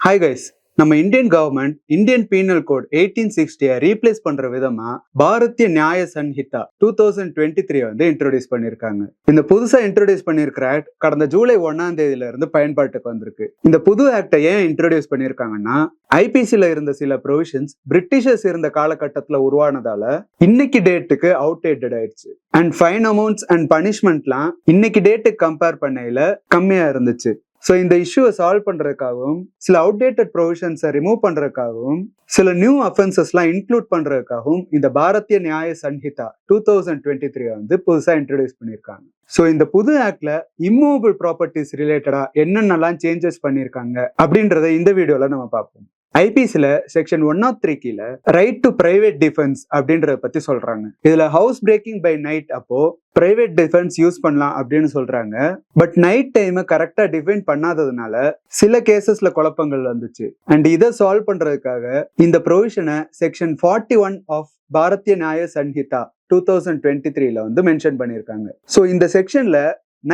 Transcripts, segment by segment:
Hi guys நம்ம Indian government Indian penal code eighteen சிக்ஸ்டியை replace பண்ற விதமா Bharatiya Nyaya Sanhita two thousand twenty three வந்து introduce பண்ணிருக்காங்க. இந்த புதுசா இன்ட்ரோடியூஸ் பண்ணிருக்கிற ஆக்ட் கடந்த ஜூலை ஒன்னாம் தேதியில இருந்து பயன்பாட்டுக்கு வந்திருக்கு. இந்த புது ஆக்டை ஏன் இன்ட்ரோடியூஸ் பண்ணிருக்காங்கன்னா ஐபிசியில் இருந்த சில ப்ரொவிஷன்ஸ் பிரிட்டிஷர்ஸ் இருந்த காலகட்டத்தில் உருவானதால இன்னைக்கு டேட்டுக்கு அவுடேட்டட் ஆயிடுச்சு. அண்ட் ஃபைன் அமௌண்ட்ஸ் அண்ட் பனிஷ்மெண்ட்லாம் இன்னைக்கு டேட்டுக்கு கம்பேர் பண்ணையில கம்மியா இருந்துச்சு. ஸோ இந்த இஷ்யூவை சால்வ் பண்ணுறதுக்காகவும் சில அவுடேட்டட் ப்ரொவிஷன்ஸை ரிமூவ் பண்ணுறதுக்காகவும் சில நியூ அஃபென்சஸ்லாம் இன்க்ளூட் பண்றதுக்காகவும் இந்த Bharatiya Nyaya Sanhita two thousand twenty three வந்து புதுசாக இன்ட்ரடியூஸ் பண்ணியிருக்காங்க ஸோ இந்த புது ஆக்டில் இம்மூவபிள் ப்ராப்பர்ட்டிஸ் ரிலேட்டடாக என்னென்னலாம் சேஞ்சஸ் பண்ணியிருக்காங்க அப்படின்றத இந்த வீடியோவில் நம்ம பார்ப்போம். ஐபிசில செக்ஷன் ஒன் ஆஃப் த்ரீ கீழே ரைட் டு பிரைவேட் டிஃபென்ஸ் அப்படின்றத பத்தி சொல்றாங்க. இதுல ஹவுஸ் பிரேக்கிங் பை நைட் அப்போ பிரைவேட் டிஃபென்ஸ் யூஸ் பண்ணலாம் அப்படின்னு சொல்றாங்க. பட் நைட் டைம் கரெக்டா டிஃபைன் பண்ணாததுனால சில கேசஸ்ல குழப்பங்கள் வந்துச்சு. அண்ட் இதை சால்வ் பண்றதுக்காக இந்த ப்ரொவிஷனை section forty one of Bharatiya Nyaya Sanhita two thousand twenty த்ரீல வந்து மென்ஷன் பண்ணியிருக்காங்க. ஸோ இந்த செக்ஷன்ல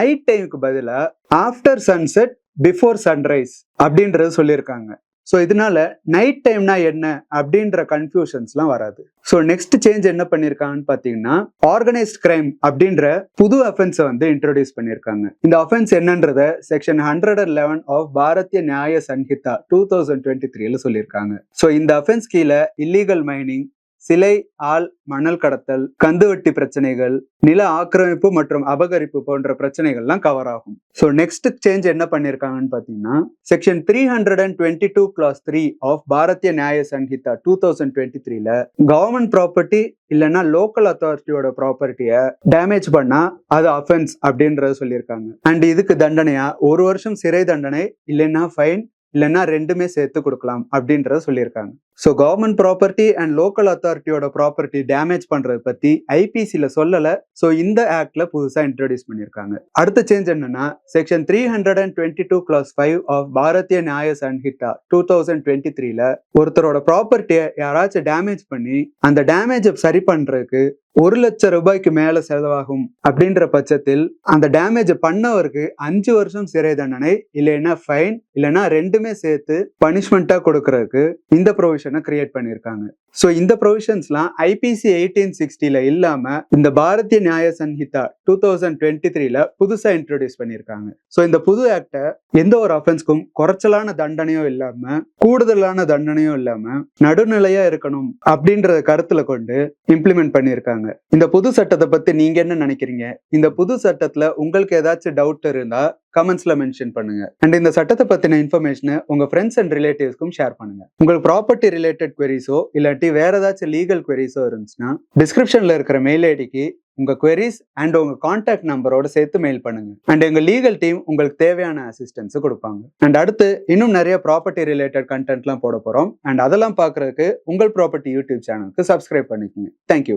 நைட் டைமுக்கு பதிலாக ஆஃப்டர் சன்செட் பிஃபோர் சன்ரைஸ் அப்படின்றது சொல்லியிருக்காங்க. ஸோ இதனால நைட் டைம்னா என்ன அப்படின்ற கன்ஃபியூஷன்ஸ்லாம் வராது. ஸோ நெக்ஸ்ட் சேஞ்ச் என்ன பண்ணியிருக்காங்கன்னு பார்த்தீங்கன்னா ஆர்கனைஸ்ட் கிரைம் அப்படின்ற புது அஃபென்ஸை வந்து இன்ட்ரோடியூஸ் பண்ணியிருக்காங்க இந்த அஃபென்ஸ் என்னன்றத section hundred and eleven of Bharatiya Nyaya Sanhita two thousand twenty த்ரீல சொல்லியிருக்காங்க ஸோ இந்த அஃபென்ஸ் கீழே இல்லீகல் மைனிங் சிலை ஆள் மணல் கடத்தல் கந்துவட்டி பிரச்சனைகள் நில ஆக்கிரமிப்பு மற்றும் அபகரிப்பு போன்ற பிரச்சனைகள்லாம் கவர் ஆகும். ஸோ நெக்ஸ்ட் சேஞ்ச் என்ன பண்ணியிருக்காங்கன்னு பார்த்தீங்கன்னா section three hundred and twenty two clause three of Bharatiya Nyaya Sanhita two thousand twenty த்ரீல கவர்மெண்ட் ப்ராப்பர்ட்டி இல்லைன்னா லோக்கல் அத்தாரிட்டியோட ப்ராப்பர்ட்டியை டேமேஜ் பண்ணா அது அஃபென்ஸ் அப்படின்றத சொல்லியிருக்காங்க. அண்ட் இதுக்கு தண்டனையா? ஒரு வருஷம் சிறை தண்டனை இல்லைன்னா ஃபைன் இல்லைன்னா ரெண்டுமே சேர்த்து கொடுக்கலாம் அப்படின்றத சொல்லியிருக்காங்க. So government property and local அத்தாரிட்டியோட property damage பண்றதை பற்றி ஐபிசியில் சொல்லலை. ஸோ இந்த ஆக்டில் புதுசாக இன்ட்ரடியூஸ் பண்ணியிருக்காங்க. அடுத்த சேஞ்ச் என்னன்னா section three hundred and twenty two clause five of Bharatiya Nyaya Sanhita two thousand twenty த்ரீல ஒருத்தரோட ப்ராப்பர்ட்டியை யாராச்சும் டேமேஜ் பண்ணி அந்த டேமேஜை சரி பண்ணுறதுக்கு ஒரு லட்சம் ரூபாய்க்கு மேல செலவாகும் அப்படின்ற பட்சத்தில் அந்த டேமேஜ் பண்ணவருக்கு அஞ்சு வருஷம் சிறை தண்டனை இல்லைன்னா ஃபைன் இல்லைன்னா ரெண்டுமே சேர்த்து பனிஷ்மெண்டா கொடுக்கறதுக்கு இந்த ப்ரொவிஷனை கிரியேட் பண்ணியிருக்காங்க. ஸோ இந்த ப்ரொவிஷன்ஸ்லாம் ஐபிசி எயிட்டீன் சிக்ஸ்டியில் இல்லாமல் இந்த Bharatiya Nyaya Sanhita two thousand twenty த்ரீல புதுசாக இன்ட்ரோடியூஸ் பண்ணியிருக்காங்க. ஸோ இந்த புது ஆக்டை எந்த ஒரு அஃபென்ஸ்க்கும் குறைச்சலான தண்டனையும் இல்லாமல் கூடுதலான தண்டனையும் இல்லாமல் நடுநிலையாக இருக்கணும் அப்படின்றத கருத்தில் கொண்டு இம்ப்ளிமெண்ட் பண்ணியிருக்காங்க. இந்த புது சட்டத்தை பத்தி நீங்க என்ன நினைக்கிறீங்க? இந்த புது சட்டத்துல உங்களுக்கு ஏதாச்சும் டவுட் இருந்தா கமெண்ட்ஸ்ல மென்ஷன் பண்ணுங்க. அண்ட் இந்த சட்டத்தை பத்தின இன்ஃபர்மேஷனை உங்க ஃப்ரெண்ட்ஸ் அண்ட் ரிலேட்டிவ்ஸ்க்கும் ஷேர் பண்ணுங்க. உங்களுக்கு ப்ராப்பர்ட்டி ரிலேட்டட் குவரிஸோ இல்லாட்டி வேற ஏதாச்சும் லீகல் queries-ஓ இருந்துச்சுன்னா டிஸ்கிரிப்ஷன்ல இருக்கிற மெயில் ஐடிக்கு உங்க queries அண்ட் உங்க கான்டாக்ட் நம்பரோட சேர்த்து மெயில் பண்ணுங்க. அண்ட் எங்க லீகல் டீம் உங்களுக்கு தேவையான அசிஸ்டன்ஸ் கொடுப்பாங்க. அண்ட் அடுத்து இன்னும் நிறைய ப்ராப்பர்ட்டி ரிலேட்டட் கண்டென்ட்லாம் போட போறோம். அண்ட் அதெல்லாம் பார்க்கறதுக்கு உங்கள் ப்ராப்பர்ட்டி யூடியூப் சேனலுக்கு சப்ஸ்கிரைப் பண்ணிக்கோங்க. Thank you